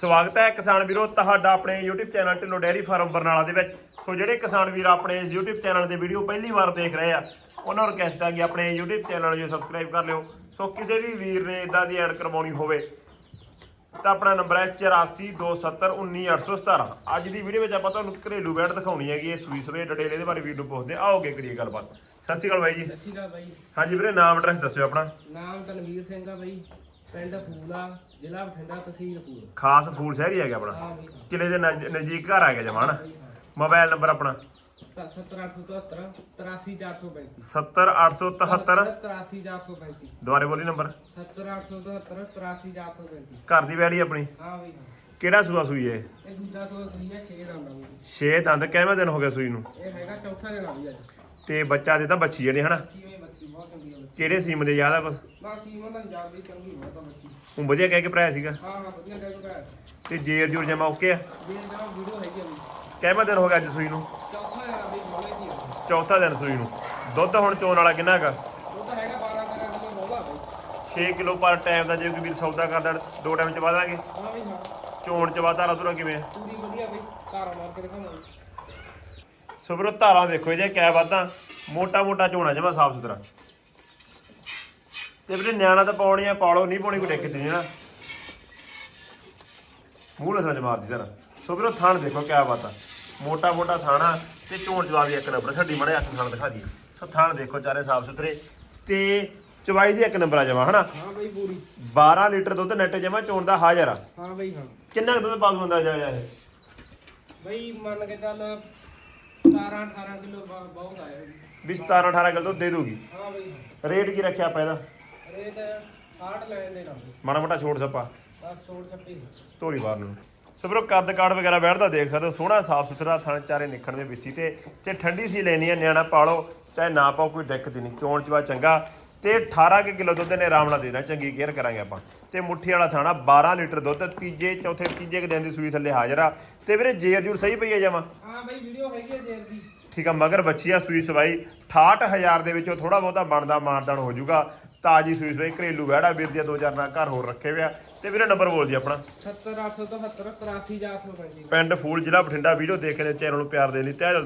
ਸਵਾਗਤ ਹੈ ਕਿਸਾਨ ਵੀਰੋ ਤੁਹਾਡਾ ਆਪਣੇ YouTube channel Dhillon dairy farm Barnala ਦੇ ਵਿੱਚ। ਸੋ ਜਿਹੜੇ ਕਿਸਾਨ ਵੀਰ ਆਪਣੇ ਇਸ YouTube ਚੈਨਲ ਦੇ ਵੀਡੀਓ ਪਹਿਲੀ ਵਾਰ ਦੇਖ ਰਹੇ ਆ ਉਹਨਾਂ ਨੂੰ ਰਿਕਵੈਸਟ ਹੈ ਕਿ ਆਪਣੇ YouTube ਚੈਨਲ ਨੂੰ ਸਬਸਕ੍ਰਾਈਬ ਕਰ ਲਿਓ। ਸੋ ਕਿਸੇ ਵੀ ਵੀਰ ਨੇ ਇਦਾਂ ਦੀ ਐਡ ਕਰਵਾਉਣੀ ਹੋਵੇ ਤਾਂ ਆਪਣਾ ਨੰਬਰ ਹੈ 8427191817 ਅੱਜ ਦੀ ਵੀਡੀਓ ਵਿੱਚ ਆਪਾਂ ਤੁਹਾਨੂੰ ਘਰੇਲੂ ਬੈਡ ਦਿਖਾਉਣੀ ਹੈਗੀ ਇਹ ਸੂਈ ਸਵੇ ਡਿਟੇਲ ਇਹਦੇ ਬਾਰੇ ਵੀਰ ਨੂੰ ਪੁੱਛਦੇ। ਆਓਗੇ ਕਰੀਏ ਗੱਲਬਾਤ। ਸਤਿ ਸ਼੍ਰੀ ਅਕਾਲ ਬਾਈ ਜੀ। ਸਤਿ ਸ਼੍ਰੀ ਅਕਾਲ ਬਾਈ। ਹਾਂਜੀ ਵੀਰੇ ਨਾਮ ਐਡਰੈਸ ਦੱਸਿਓ ਆਪਣਾ। ਨਾਮ ਤਨਵੀਰ ਸਿੰਘ ਆ ਬਾਈ। ਪਿੰਡ ਫੂਲਾ ਜ਼ਿਲ੍ਹਾ ਬਠਿੰਡਾ ਤਹਿਸੀਲ ਫੂਲ। ਖਾਸ ਫੂਲ ਸ਼ਹਿਰੀ ਹੈਗਾ ਆਪਣਾ। ਹਾਂ ਬਾਈ ਕਿਲੇ ਦੇ ਨਜ਼- ਨਜ਼ਦੀਕ ਘਰ ਹੈਗਾ ਜਮਾਨ ਮੋਬਾਈਲ ਨੰਬਰ ਆਪਣਾ? 70877 83435 70877 83435 ਦੁਬਾਰੇ ਬੋਲੀ ਨੰਬਰ। 70877 83435 ਘਰ ਦੀ ਵੈੜੀ ਆਪਣੀ? ਹਾਂ ਬਾਈ ਕਿਹੜਾ ਸੂਆ ਸੂਈ ਹੈ ਇਹ? ਦੂਜਾ ਸੋ ਸਹੀ ਹੈ 6 ਦਾ ਹੁੰਦਾ ਬਾਈ। 6 ਦੰਦ ਕਿਵੇਂ ਦਿਨ ਹੋ ਗਏ ਸੂਈ ਨੂੰ? ਇਹ ਹੈਗਾ ਚੌਥਾ ਦਿਨ ਆ ਬਾਈ ਅੱਜ। ਤੇ ਬੱਚਾ ਦੇ ਤਾਂ ਬੱਚੀ ਜਿਹੜੇ ਹਨਾ? ਆ ਕਿਹੜੇ ਸੀਮ ਦੇ ਯਾਦ ਆ ਕੁਛ? ਬਸ ਸੀਮਾ ਦਾ ਪੰਜਾਬ ਦੀ ਚੰਗੀ ਬਹੁਤ ਆ ਬੱਚੀ। ਉਹ ਵਧੀਆ ਕਹਿ ਕੇ ਭਰਾਇਆ ਸੀਗਾ? ਹਾਂ ਹਾਂ ਵਧੀਆ ਗੱਲ ਕਰ ਤੇ ਜੇਰ ਜੂਰ ਜਮਾ ਓਕੇ ਆ? ਜੇ ਜਰਾ ਵੀਡੀਓ ਹੈਗੀ ਆ ਬਾਈ ਕਿਵੇਂ ਦਿਨ ਹੋ ਗਿਆ ਅੱਜ ਸੂਈ ਨੂੰ? ਚੌਥਾ ਦਿਨ ਆ ਬਾਈ ਬੋਲੇ ਦੀ ਆ। ਚੌਥਾ ਦਿਨ ਸੂਈ ਨੂੰ। ਦੁੱਧ ਹੁਣ ਚੋਣ ਵਾਲਾ ਕਿੰਨਾ ਹੈਗਾ ਉਹ ਤਾਂ ਹੈਗਾ 12 13 ਕਿਲੋ ਹੋਗਾ ਬਾਈ। 6 ਕਿਲੋ ਪਰ ਟਾਈਮ ਦਾ ਜੇ ਕੋਈ ਵੀਰ ਸੌਦਾ ਕਰਦਾ ਦੋ ਟਾਈਮ ਚ ਹਾਂ ਬਾਈ ਹਾਂ। ਚੋਣ ਚ ਵਾਧਾ ਰਦੂਰਾ ਕਿਵੇਂ ਆ? ਪੂਰੀ ਵਧੀਆ ਬਈ ਧਾਰਾ ਮਾਰ ਕੇ ਦਿਖਾਵਾਂਗੇ। ਸੋ ਵੀਰੋ ਧਾਰਾਂ ਦੇਖੋ ਜੇ ਕਿਆ ਵਾਧਾ। ਮੋਟਾ ਮੋਟਾ ਝੋਣਾ ਜਮਾ ਸਾਫ਼ ਸੁਥਰਾ ਤੇ ਵੀਰੇ ਨਿਆਣਾ ਤਾਂ ਪਾਉਣੀ ਆ ਪਾਲੋ ਨਹੀਂ ਪਾਉਣੀ ਕੋਈ ਦਿੱਕਤ ਨਹੀਂ ਨਾ। ਮੂੰਹ ਚ ਮਾਰਦੀ ਜ਼ਰਾ। ਸੋ ਵੀਰੋ ਥਾਣ ਦੇਖੋ ਕਿਆ ਬਾਤਾਂ ਮੋਟਾ ਮੋਟਾ ਥਾਣਾ ਤੇ ਝੋਣ ਜਵਾ ਵੀ ਇੱਕ ਨੰਬਰ ਛੱਡੀ ਮੜੇ ਹੱਥ ਥਾਣ ਦਿਖਾ ਦੀ ਸੋ ਥਾਣ ਦੇਖੋ ਚਾਰੇ ਸਾਫ਼ ਸੁਥਰੇ ਤੇ ਚਵਾਈ ਦੀ ਇੱਕ ਨੰਬਰ ਆ ਜਮਾ ਹਨਾ? ਹਾਂ ਬਈ ਪੂਰੀ। 12 ਲੀਟਰ ਦੁੱਧ ਨੈਟ ਜਮਾ ਚੋਣ ਦਾ ਹਾਜ਼ਰ ਆ। ਹਾਂ ਬਈ ਹਾਂ। ਕਿੰਨਾ ਕੁ ਦੁੱਧ ਪਾ ਦੂੰਦਾ ਜਾ ਜਾ ਇਹ ਬਈ ਮੰਨ ਕੇ ਚੱਲ 17 18 ਕਿਲੋ ਬਹੁਤ ਆਇਆ ਵੀ 17 18 ਕਿਲੋ ਦੁੱਧ ਦੇ ਦੂਗੀ। ਹਾਂ ਬਈ ਰੇਟ ਕੀ ਰੱਖਿਆ ਆਪਾਂ ਇਹਦਾ? ਰੇਟ 60 ਲੈਣ ਦੇ ਨਾਲ ਮਾੜਾ ਮੋਟਾ ਛੋੜ ਸੱਪਾ ਬਸ ਛੋੜ ਛੱਪੀ। ਧੋਰੀ ਬਾਰ ਨੂੰ। ਸੋ ਵੀਰੋ ਕੱਦ ਕਾੜ ਵਗੈਰਾ ਬੈਠਦਾ ਦੇਖ ਸਕਦੇ ਹੋ ਸੋਹਣਾ ਸਾਫ਼ ਸੁਥਰਾ ਥਣ ਚਾਰੇ ਨਿਕਣ ਦੇ ਵਿੱਚੀ ਤੇ ਤੇ ਠੰਡੀ ਸੀ ਲੈਣੀ ਹੈ ਨਿਆਣਾ ਪਾਲੋ ਚਾਹੇ ਨਾ ਪਾਓ ਕੋਈ ਦਿੱਕਤ ਨਹੀਂ। ਚੋਣ ਚਵਾ ਚੰਗਾ। ਤੇ 18 ਕੁ ਕਿਲੋ ਦੁੱਧ ਨੇ ਆਰਾਮ ਨਾਲ ਦੇਣਾ ਚੰਗੀ ਕੇਅਰ ਕਰਾਂਗੇ ਆਪਾਂ। ਤੇ ਮੁੱਠੀ ਵਾਲਾ ਥਾਣਾ 12 ਲੀਟਰ ਦੁੱਧ ਤੀਜੇ ਚੌਥੇ ਤੀਜੇ ਕੁ ਦਿਨ ਦੀ ਸੂਈ ਥੱਲੇ ਹਾਜ਼ਰ ਆ। ਤੇ ਵੀਰੇ ਜੇਰ ਜੂਰ ਸਹੀ ਪਈ ਹੈ ਜਮਾ? ਹਾਂ ਬਈ ਵੀਡੀਓ ਹੈਗੀ ਹੈ ਜੇਰ ਦੀ। ਠੀਕ ਆ ਮਗਰ ਬੱਚੀ ਆ ਸੂਈ ਸਵਾਈ। 68000 ਦੇ ਵਿੱਚੋਂ ਥੋੜਾ ਬਹੁਤਾ ਬਣਦਾ ਮਾਨਦਾਨ ਹੋ ਜਾਊਗਾ। ਤਾਜੀ ਸੂਈ ਸਵਾਈ ਘਰੇਲੂ ਵਹਿੜਾ ਵੀਰ ਦੀਆਂ ਦੋ ਚਾਰ ਨਾਲ ਘਰ ਹੋਰ ਰੱਖੇ ਹੋਇਆ ਤੇ ਵੀਰੇ ਨੰਬਰ ਬੋਲ ਜੀ ਆਪਣਾ। 70 877 83435 ਪਿੰਡ ਫੂਲ ਜ਼ਿਲ੍ਹਾ ਬਠਿੰਡਾ ਵੀਡੀਓ ਦੇਖ ਕੇ ਚੈਨਲ ਨੂੰ ਪਿਆਰ ਦੇ ਲਈ ਦਿਲ